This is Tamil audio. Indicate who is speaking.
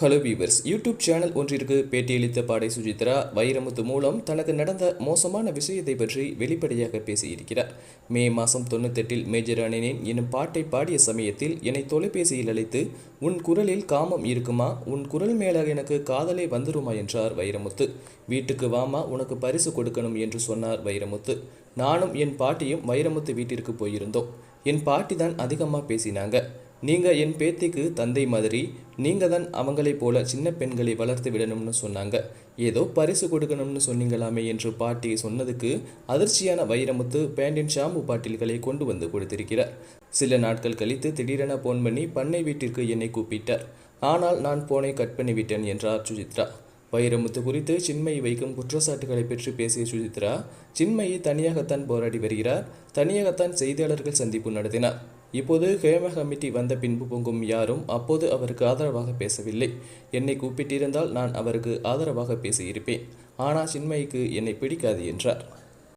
Speaker 1: ஹலோ வீவர்ஸ் யூடியூப் சேனல் ஒன்றிற்கு பேட்டியளித்த பாடை சுஜித்ரா வைரமுத்து மூலம் தனக்கு நடந்த மோசமான விஷயத்தை பற்றி வெளிப்படையாக பேசியிருக்கிறார். மே மாதம் தொண்ணூத்தெட்டில் மேஜர் அணினேன் எனும் பாட்டை பாடிய சமயத்தில் என்னை தொலைபேசியில் அழைத்து உன் குரலில் காமம் இருக்குமா? உன் குரல் மேல எனக்கு காதலே வந்துருமா? என்றார் வைரமுத்து. வீட்டுக்கு வாமா உனக்கு பரிசு கொடுக்கணும் என்று சொன்னார் வைரமுத்து. நானும் என் பாட்டியும் வைரமுத்து வீட்டிற்கு போயிருந்தோம். என் பாட்டி தான் அதிகமாக பேசினாங்க. நீங்கள் என் பேத்திக்கு தந்தை மாதிரி நீங்கள் தான் அவங்களைப் போல சின்ன பெண்களை வளர்த்து விடணும்னு சொன்னாங்க. ஏதோ பரிசு கொடுக்கணும்னு சொன்னீங்களாமே என்று பாட்டி சொன்னதுக்கு அதிர்ச்சியான வைரமுத்து பேண்டின் ஷாம்பு பாட்டில்களை கொண்டு வந்து கொடுத்திருக்கிறார். சில நாட்கள் கழித்து திடீரென போன் பண்ணி பண்ணை வீட்டிற்கு என்னை கூப்பிட்டார். ஆனால் நான் போனை கட் பண்ணிவிட்டேன் என்றார் சுஜித்ரா. வைரமுத்து குறித்து சின்மை வைக்கும் குற்றச்சாட்டுகளை பற்றி பேசிய சுஜித்ரா சின்மையை தனியாகத்தான் போராடி வருகிறார். தனியாகத்தான் செய்தியாளர்கள் சந்திப்பு நடத்தினார். இப்போது ஹேம கமிட்டி வந்த பின்பு பொங்கும் யாரும் அப்போது அவருக்கு ஆதரவாக பேசவில்லை. என்னை கூப்பிட்டிருந்தால் நான் அவருக்கு ஆதரவாக பேசியிருப்பேன். ஆனால் சின்மயிக்கு என்னை பிடிக்காது என்றார்.